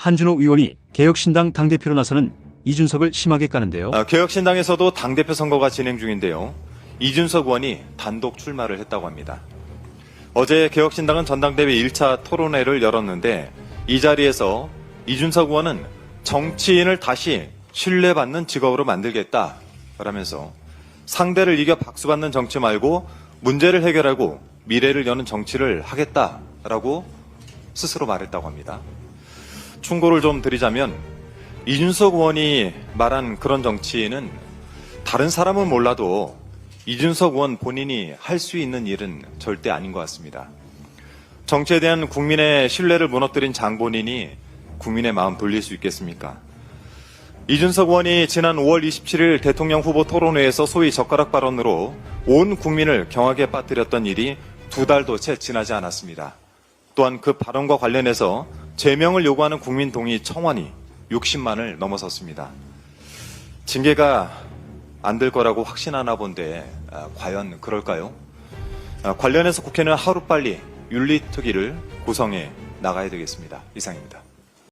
한준호 의원이 개혁신당 당대표로 나서는 이준석을 심하게 까는데요. 아, 개혁신당에서도 당대표 선거가 진행 중인데요. 이준석 의원이 단독 출마를 했다고 합니다. 어제 개혁신당은 전당대회 1차 토론회를 열었는데 이 자리에서 이준석 의원은 정치인을 다시 신뢰받는 직업으로 만들겠다 라면서 상대를 이겨 박수받는 정치 말고 문제를 해결하고 미래를 여는 정치를 하겠다라고 스스로 말했다고 합니다. 충고를 좀 드리자면 이준석 의원이 말한 그런 정치는 다른 사람은 몰라도 이준석 의원 본인이 할 수 있는 일은 절대 아닌 것 같습니다. 정치에 대한 국민의 신뢰를 무너뜨린 장본인이 국민의 마음 돌릴 수 있겠습니까? 이준석 의원이 지난 5월 27일 대통령 후보 토론회에서 소위 젓가락 발언으로 온 국민을 경악에 빠뜨렸던 일이 두 달도 채 지나지 않았습니다. 또한 그 발언과 관련해서 제명을 요구하는 국민 동의 청원이 60만을 넘어섰습니다. 징계가 안 될 거라고 확신하나 본데 아, 과연 그럴까요? 아, 관련해서 국회는 하루빨리 윤리특위를 구성해 나가야 되겠습니다. 이상입니다.